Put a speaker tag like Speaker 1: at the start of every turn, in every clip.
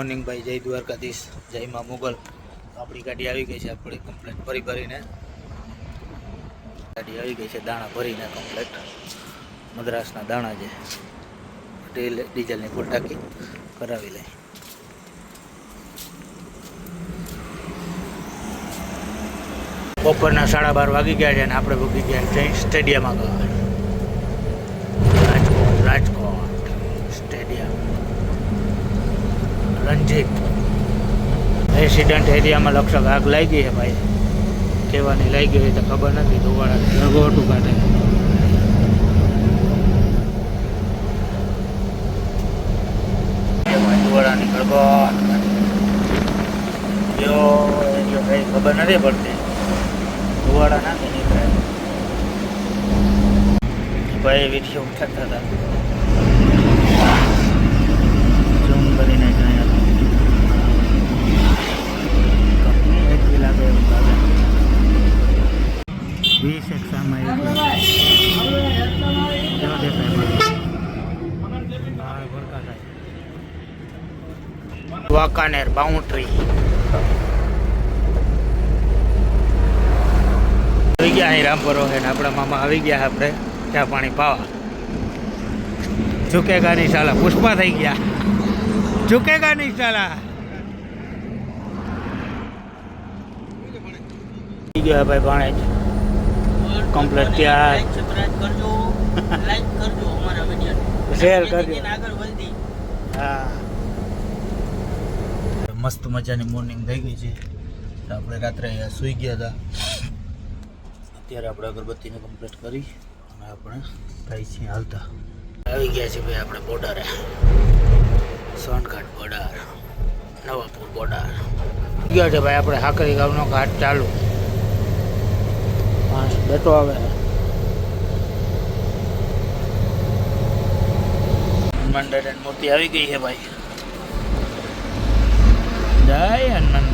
Speaker 1: Morning ભાઈ. જય દ્વારકાધીશ. જય માં મુગલ. આપણી ગાડી આવી ગઈ છે આપણી કમ્પ્લેટ ભરી ભરીને. ગાડી આવી ગઈ છે, દાણા ભરીને કમ્પ્લેટ મદ્રાસના દાણા છે ડીલ ડીઝલની ફૂલ ટાંકી કરાવી લઈ. બપોરના સાડા બાર વાગી ગયા છે અને આપણે ભૂગી ગયા સ્ટેડિયમમાં સ્ટેડિયમ રંજીત રેસિડન્ટ એરિયામાં લક્ષક આગ લાગી છે ભાઈ. કહેવાની લાગી હોય તો ખબર નથી ધોવાળા ગોટું કાઢે ધોવાળાની ગળગોટ જો કઈ ખબર નથી પડતી. ધોવાળા નાખી નીકળે ભાઈ વીડિયો ઉઠાતા હતા ઝૂમ કરીને જોઈએ કંપની એટલી લાગે એવું લાગે વીસ એક સામે જો દેખાય બધું. હા, ભડકા થાય. વાંકાનેર બાઉન્ડ્રી આવી ગયા અહીં રામપરો છે આપણા મામા આવી ગયા આપણે ચા પાણી પાવા. ઝુકેગા ની શાલા પુષ્પા થઈ ગયા. ઝુકેગા ની શાલા. ગયો ભાઈ ભાણેજ. કમ્પ્લેટ ત્યાં.
Speaker 2: કરજો. લાઈક કરજો અમારા વિડિયો
Speaker 1: શેર કરજો.
Speaker 2: આગળ વધી.
Speaker 1: હા. મસ્ત મજાની મોર્નિંગ થઈ ગઈ છે. આપણે રાત્રે અહીંયા સૂઈ ગયા હતા. અત્યારે આપણે અગરબત્તીને કમ્પ્લીટ કરી અને આપણે થાય છીએ હાલતા. આવી ગયા છે ભાઈ આપણે બોર્ડરે સોનઘાટ બોર્ડર નવાપુર બોર્ડર ગયા છે ભાઈ આપણે હાકરી ગામનો ઘાટ ચાલુ. માણસ બેઠો આવે. હનુમાન મૂર્તિ આવી ગઈ છે ભાઈ. જય હનુમાન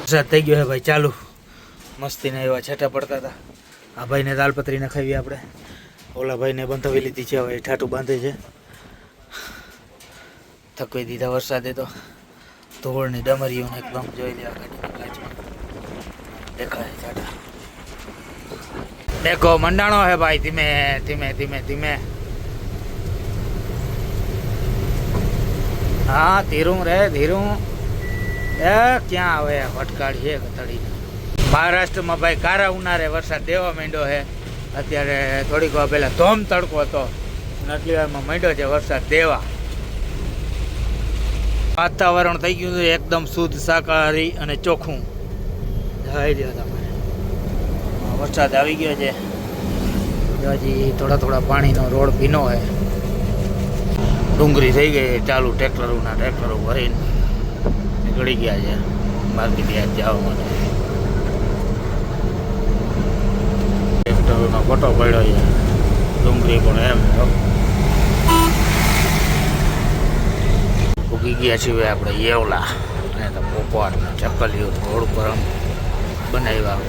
Speaker 1: વરસાદ થઈ ગયો હે ભાઈ, ચાલુ. મસ્તીને એવા છેટા પડતા હતા. આ ભાઈને દાલપત્રી નખાવી આપણે. ઓલા ભાઈને બંધાવી લીધી છે, હવે ઠાઠું બાંધે છે. થકવી દીધા વરસાદે તો. ધોળની ડમરીઓને એકદમ જોઈ લે આ કાચમાં દેખાય છાટા. દેખો, મંડાણો હે ભાઈ, ધીમે ધીમે ધીમે ધીમે. હા ધીરું રે ધીરું એ, ક્યાં આવે? ભટકાડી છે કથળી મહારાષ્ટ્રમાં ભાઈ કારા ઉનારે વરસાદ દેવા માંડ્યો છે અત્યારે થોડીક વાર પહેલાં ધોમ તડકો હતો. આટલી વારમાં માંડ્યો છે વરસાદ દેવા. વાતાવરણ થઈ ગયું છે એકદમ શુદ્ધ, શાકાહારી અને ચોખ્ખું. જઈ દો તમે વરસાદ આવી ગયો છે. હજી થોડા થોડા પાણીનો રોડ ભીનો છે. ડુંગળી થઈ ગઈ ચાલુ ટ્રેક્ટરોના ટ્રેક્ટરો ભરીને નીકળી ગયા છે. માર્કેટ યાદ જવા માટે ટ્રેક્ટરોનો ફોટો પડ્યો છે. ડુંગળી પણ એમ ઉગી ગયા છીએ આપણે યેવલા. અને તો પોપર ચકલીઓ રોડ પર બનાવ્યા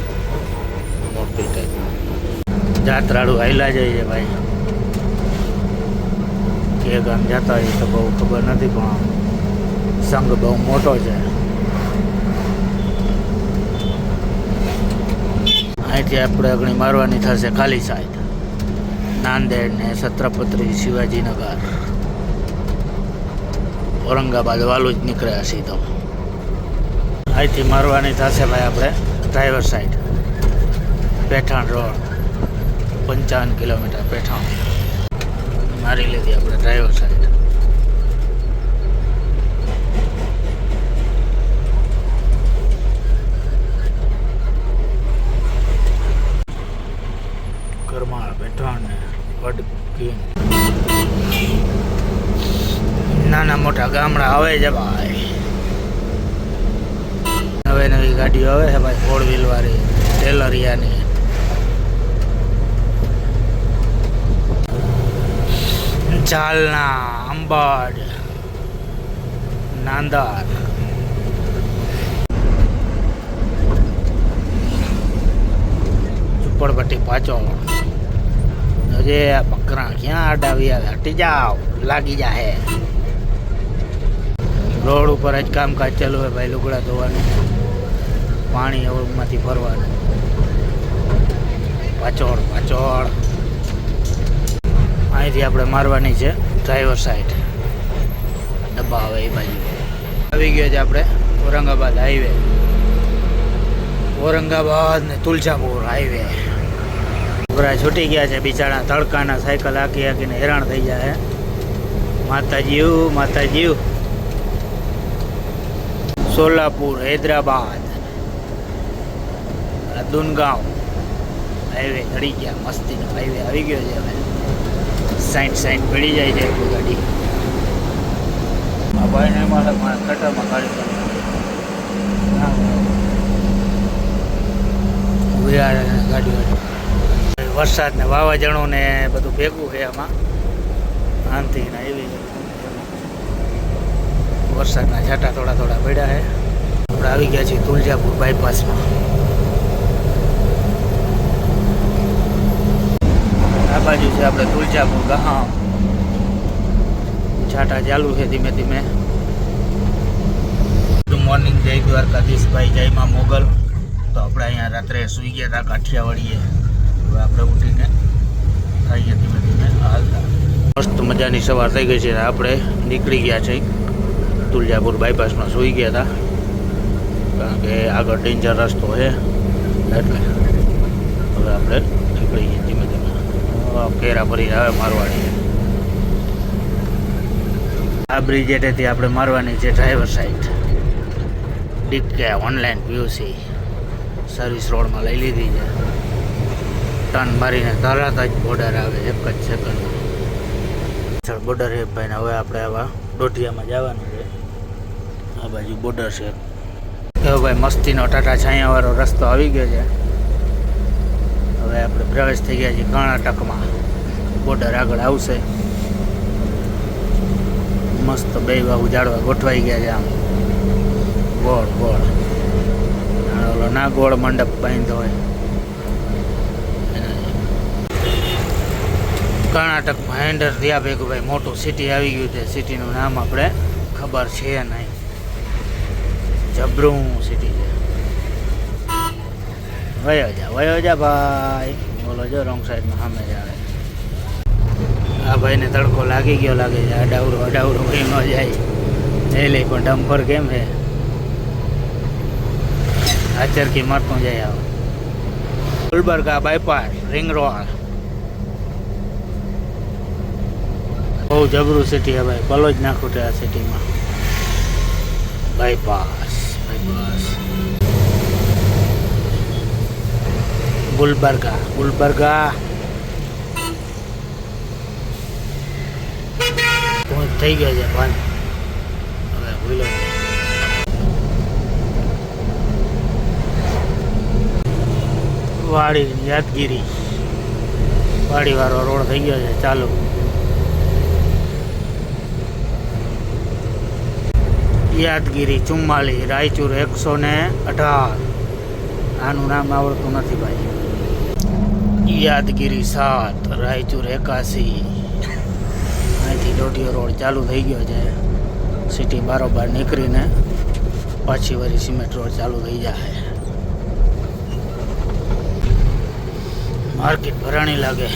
Speaker 1: મોટી ટાઈપ જાત્રાળુ હાઈલા જાય છે ભાઈ. કે ગામ જતા હોય તો બહુ ખબર નથી, પણ સંઘ બહુ મોટો છે. અહીંથી આપણે અગ્નિ મારવાની થશે ખાલી સાઈડ. નાંદેડ ને છત્રપતિ શિવાજીનગર. ઔરંગાબાદ વાલું જ નીકળ્યા સીધો અહીંથી મારવાની થશે ભાઈ આપણે ડ્રાઈવર સાઈડ પેઠાણ રોડ પંચાવન કિલોમીટર પેઠાણ. મારી લીધી, આપણે ડ્રાઈવર સાઈડ કરમાળ પેઠાણ ને નાના મોટા ગામડા આવે છે ભાઈ. નવી નવી ગાડીઓ આવે છે ભાઈ ફોર વ્હીલ વાળી, ટેલરિયાની. જાલના અંબડ, નાંદર. ઝુંપડપટ્ટી પાછો. જે આ બકરા ક્યાં અડાવી આવે હટી જાઓ, લાગી જા હે રોડ ઉપર જ કામકાજ ચાલુ હોય ભાઈ, લુગડા ધોવાનું. પાણી માંથી ભરવાનું. પાછોડ પાછોડ. અહીંથી આપણે મારવાની છે ડ્રાઈવર સાઈડ ડબ્બા આવે એ બાજુ. આવી ગયો છે આપણે ઔરંગાબાદ હાઈવે ઔરંગાબાદ ને તુલજાપુર હાઈવે છોકરા છૂટી ગયા છે બિચારા, તડકાના સાયકલ આખી આખીને હેરાન થઈ જાય માતાજી માતાજી સોલાપુર, હૈદરાબાદ. દુનગાંવ. હાઈવે ચડી ગયા, મસ્તીનો હાઈવે આવી ગયો છે હવે. સાઈઠ સાઈઠ પડી જાય છે એટલી ગાડી. આ ભાઈને એમાં મારા કટરમાં ગાડી ગાડી વરસાદ ને વાવાઝોડું ને બધું ભેગું છે આમાં. આનથી ને એવી વરસાદના છાંટા થોડા થોડા પડ્યા છે. આપણે આવી ગયા છીએ તુલજાપુર બાયપાસમાં આ બાજુ છે આપણે તુલજાપુર ગામ છાંટા ચાલુ છે ધીમે ધીમે. ગુડ મોર્નિંગ જય દ્વારકાધીશ ભાઈ, જય માં મોગલ. તો આપણે અહીંયા રાત્રે સૂઈ ગયા હતા કાઠિયાવાડીએ. હવે આપણે ઉઠીને ખાઈએ ધીમે ધીમે હાલતા મસ્ત મજાની સવાર થઈ ગઈ છે. આપણે નીકળી ગયા છે. તુલજાપુર બાયપાસમાં સૂઈ ગયા હતા કારણ કે આગળ ડેન્જર રસ્તો છે. એટલે હવે આપણે નીકળી ગયા ધીમે ધીમે હવે મારવાડી. આ બ્રિજ એટેથી આપણે મારવાની છે driver side DK online PUC service રોડમાં લઈ લીધી છે. ટર્ન મારીને તરત જ બોર્ડર આવે એક જ સેકન્ડ બોર્ડર એ ભાઈને, હવે આપણે આવા દોઢિયામાં જવાનું છે. આ બાજુ બોર્ડર છે. એવો ભાઈ, મસ્તીનો ટાટા છાયાવાળો રસ્તો આવી ગયો છે. હવે આપણે પ્રવેશ થઈ ગયા છીએ કર્ણાટકમાં. બોર્ડર આગળ આવશે. મસ્ત બે બાહુ ઝાડવા ગોઠવાઈ ગયા છે આમ. ગોળ ગોળ. ઓલો ના ગોળ મંડપ બાંધ્યો હોય. કર્ણાટકમાં હેન્ડર થયા ભેગું ભાઈ મોટું સિટી આવી ગયું છે. સિટીનું નામ આપણે ખબર છે નહીં. જબરું સિટી છે. વયો જા વયો જા ભાઈ. બોલો જો રોંગ સાઈડમાં સામે જ આવે. આ ભાઈને તડકો લાગી ગયો, લાગે છે અડાવડું અડાવડું કઈ ન જાય. એ લઈ પણ ડમ્પર કેમ છે? આ ચરકી મારતું જાય આવ. ગુલબર્ગા બાયપાસ રિંગ રોડ બહુ જબરું સિટી હે ભાઈ. પલો જ નાખું છે આ સિટીમાં બાયપાસ બાયપાસ ગુલબર્ગા ગુલબર્ગા થઈ ગયા છે ભાન હવે ભૂલો વાડી યાદગીરી. વાડી વાળો રોડ થઈ ગયો છે, ચાલુ. યાદગીરી ચુમ્માલી, રાયચુર એકસો ને અઢાર. આનું નામ આવડતું નથી, ભાઈ. યાદગીરી સાત, રાયચુર એકાસી અહીંથી દોઢિયો રોડ ચાલુ થઈ ગયો છે. સિટી બારોબાર નીકળીને પાછી વળી સિમેન્ટ રોડ ચાલુ થઈ જાય માર્કેટ ભરાણી લાગે.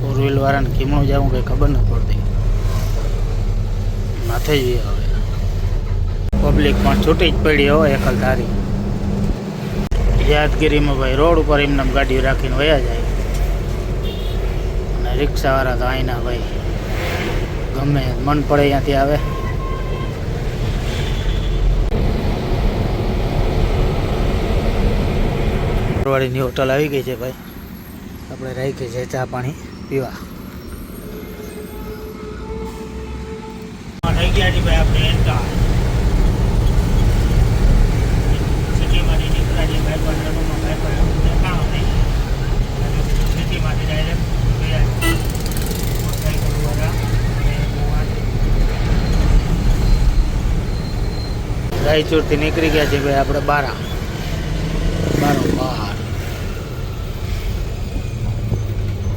Speaker 1: ફોર વ્હીલ વાળાને કિમણું જવું કંઈ ખબર નથી પડતી. માથે જઈએ હવે પબ્લિક પણ છૂટી જ પડી હોય એકલ ધારી. યાદગીરીમાં ભાઈ રોડ ઉપર એમને એમ ગાડીઓ રાખીને વયા જાય. અને રિક્ષાવાળા તો અહીંના ભાઈ. ગમે મન પડે ત્યાંથી આવે. વાળીની હોટલ આવી ગઈ છે ભાઈ. આપણે રાખી છે ચા પાણી, પીવા. થઈ ગયા છે ભાઈ આપણે એન્ટર દેખાણો નહીં સિટીમાંથી ડાયરેક્ટ રાયચૂરથી નીકળી ગયા છે ભાઈ આપણે બારા. બારો બાર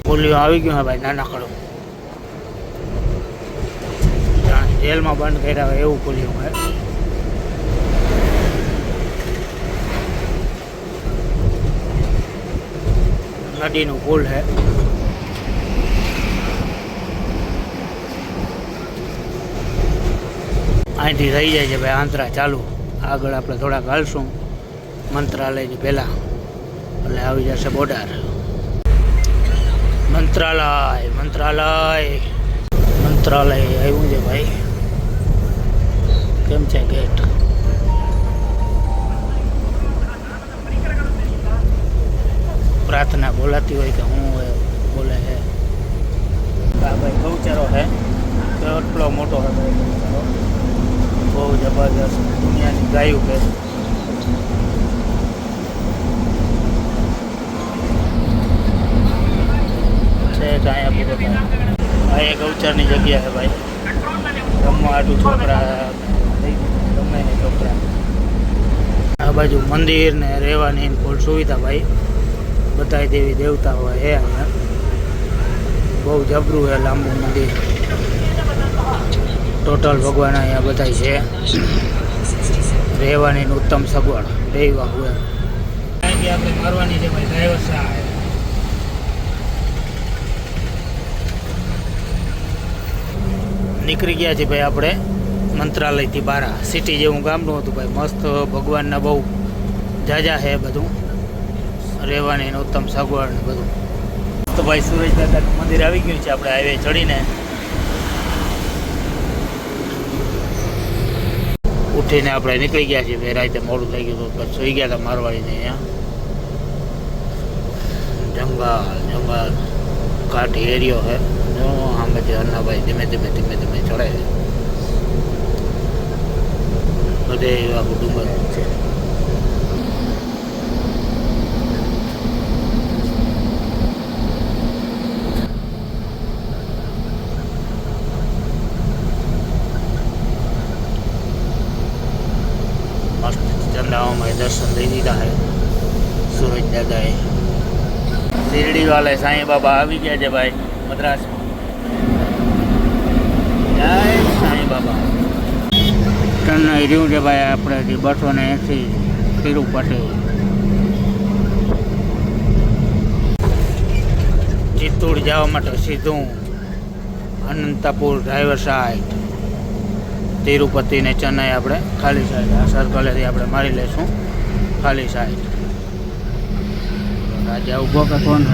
Speaker 1: પોલિયો આવી ગયું ભાઈ નાનકડું. જેલમાં બંધ કર્યા હોય એવું પોલિયો હે નદીનું પુલ છે. અહીંથી થઈ જાય છે ભાઈ આંતરા ચાલુ. આગળ આપણે થોડાક હાલશું. મંત્રાલયની પહેલાં. એટલે આવી જશે બોર્ડર. મંત્રાલય મંત્રાલય. મંત્રાલય આવ્યું છે ભાઈ. કેમ છે ગેટ? પ્રાર્થના બોલાતી હોય કે હું હોય બોલે છે આ ભાઈ ગૌચરો છે કેટલો મોટો છે ભાઈ ગૌચરો બહુ જબરદસ્ત દુનિયાની ગાયું કે છે. અહીંયા પૂરો થાય આ એક ગૌચરની જગ્યા છે ભાઈ. રમવા આટલું છોકરા લઈ ગમે ને છોકરા. આ બાજુ મંદિર ને રહેવાની ને ફૂલ સુવિધા ભાઈ. બધા દેવી દેવતા હોય એ અહીંયા. બહુ જબરું છે લાંબુ મંદિર. ટોટલ ભગવાન અહીંયા બધા છે. રહેવાની ઉત્તમ સગવડ. રહેવા હોય. અહીંથી આપણે મારવાની છે ભાઈ ડ્રાઈવર સાહેબ નીકળી ગયા છે ભાઈ આપણે મંત્રાલયથી બારા. સિટી જેવું ગામનું હતું ભાઈ. મસ્ત ભગવાનના બહુ જાજા છે બધું. રહેવાની ઉત્તમ સગવડ ને બધું. તો ભાઈ સુરેશ દાદાનું મંદિર આવી ગયું છે, આપણે હાઈવે ચડીને. ઉઠીને આપણે નીકળી ગયા છીએ ભાઈ, રાતે મોડું થઈ ગયું હતું સુઈ ગયા હતા મારવાડીને અહીંયા. જંગલ જંગલ, ઘાટી એરિયો છે. સામેથી અન્નાભાઈ ધીમે ધીમે ધીમે ધીમે ચડે છે. બધે એવા ડુંગર છે મસ્ત ચંદાઓમાં દર્શન લઈ લીધા છે. સુરજ દાદાએ. શિરડી વાલે સાંઈ બાબા આવી ગયા છે ભાઈ મદ્રાસમાં જય સાંઈ બાબા. ચેન્નઈ રહ્યું છે ભાઈ આપણે બસો ને એંસી તિરુપતિ ચિત્તૂર જવા માટે સીધું અનંતપુર ડ્રાઈવર સાહેબ તિરુપતિ ને ચેન્નઈ આપણે ખાલી સાઈડ આ સર્કલેથી આપણે મારી લઈશું. ખાલી સાઈડ રાજા ઊભો કે કોણ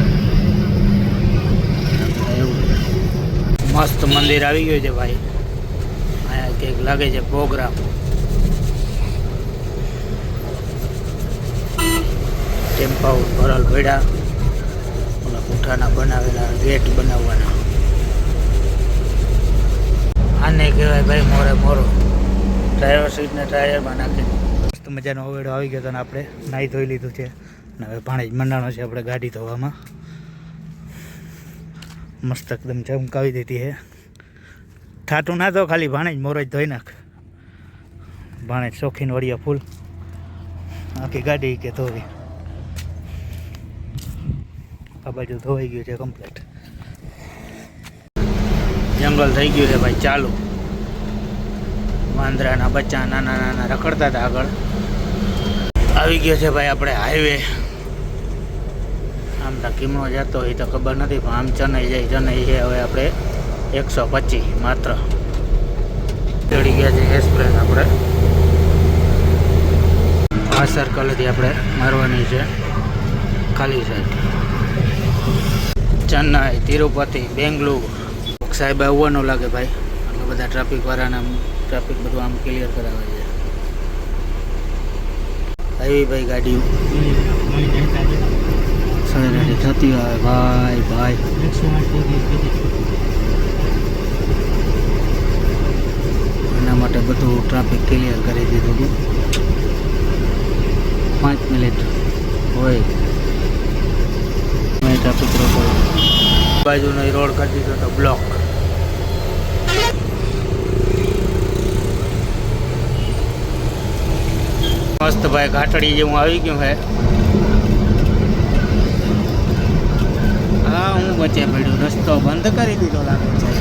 Speaker 1: એવું. મસ્ત મંદિર આવી ગયું છે ભાઈ. અહીંયા કંઈક લાગે છે પ્રોગ્રામ. ટેમ્પાઉ ભરલ ભેડા. ઓલા પૂઠાના બનાવેલા ગેટ બનાવવાના. આને કહેવાય ભાઈ મોરે મોરો. ડ્રાઈવર સીટને ટાયરમાં નાખી મસ્ત મજાનો અવેડો આવી ગયો હતો ને આપણે નાહી ધોઈ લીધું છે. ને હવે પાણી મંડાણો છે આપણે ગાડી ધોવામાં. મસ્ત એકદમ ચમકાવી દીધી હે ઠાઠું ના તો ખાલી ભાણે જ મોરજ ધોઈ નાખ. ભાણે શોખીન વળિયા ફૂલ. આખી ગાડી કે ધોવી. આ બાજુ ધોવાઈ ગયું છે કમ્પ્લીટ જંગલ થઈ ગયું છે ભાઈ, ચાલુ. વાંદરાના બચ્ચા નાના નાના રખડતા હતા આગળ. આવી ગયો છે ભાઈ આપણે હાઈવે આમ તો કિમણો જતો હોય તો ખબર નથી, પણ આમ ચેન્નઈ જાય, ચેન્નઈ છે. હવે આપણે એકસો પચીસ માત્ર. ચડી ગયા છે એક્સપ્રેસ આપણે. આ સર્કલથી આપણે મારવાની છે. ખાલી સાઈડ ચેન્નાઈ, તિરુપતિ, બેંગલુરુ. સાહેબ આવવાનું લાગે ભાઈ. એટલે બધા ટ્રાફિક વાળાને ટ્રાફિક બધું આમ ક્લિયર કરાવે છે. આવી ભાઈ ગાડીઓ. સરેરાટી થતી હોય. ભાઈ ભાઈ. એના માટે બધું ટ્રાફિક ક્લિયર કરી દીધું હતું. પાંચ મિનિટ હોય. ટ્રાફિક રોકો બાજુનો રોડ કરી દીધો હતો બ્લોક મસ્ત ભાઈ ઘાટડી જેવું આવી ગયું હે. હા, હું વચ્ચે પડ્યું. રસ્તો બંધ કરી દીધો લાગે છે.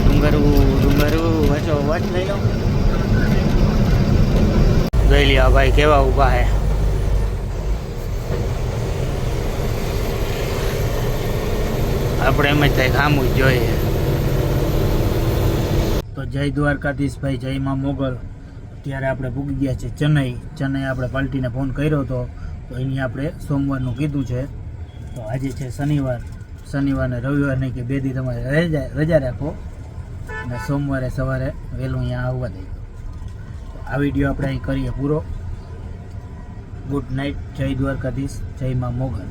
Speaker 1: ડુંગરવું ડુંગરવું વચ્ચો વચ લઈ લો. જોઈ લ્યો ભાઈ કેવા ઊભા હે. આપણે એમ જ થાય ખામું જોઈએ. તો જય દ્વારકાધીશ ભાઈ, જય માં મોગલ. અત્યારે આપણે પૂગી ગયા છે ચેન્નઈ. ચેન્નઈ આપણે પાર્ટીને ફોન કર્યો હતો. તો એની આપણે સોમવારનું કીધું છે. તો આજે છે શનિવાર. શનિવારને રવિવાર નહીં કે બે દી તમારે રજા રજા રાખો. અને સોમવારે સવારે વહેલું અહીંયા આવવા દઈ આ વીડિયો આપણે અહીં કરીએ પૂરો. ગુડ નાઇટ, જય દ્વારકાધીશ, જય મા મોગલ.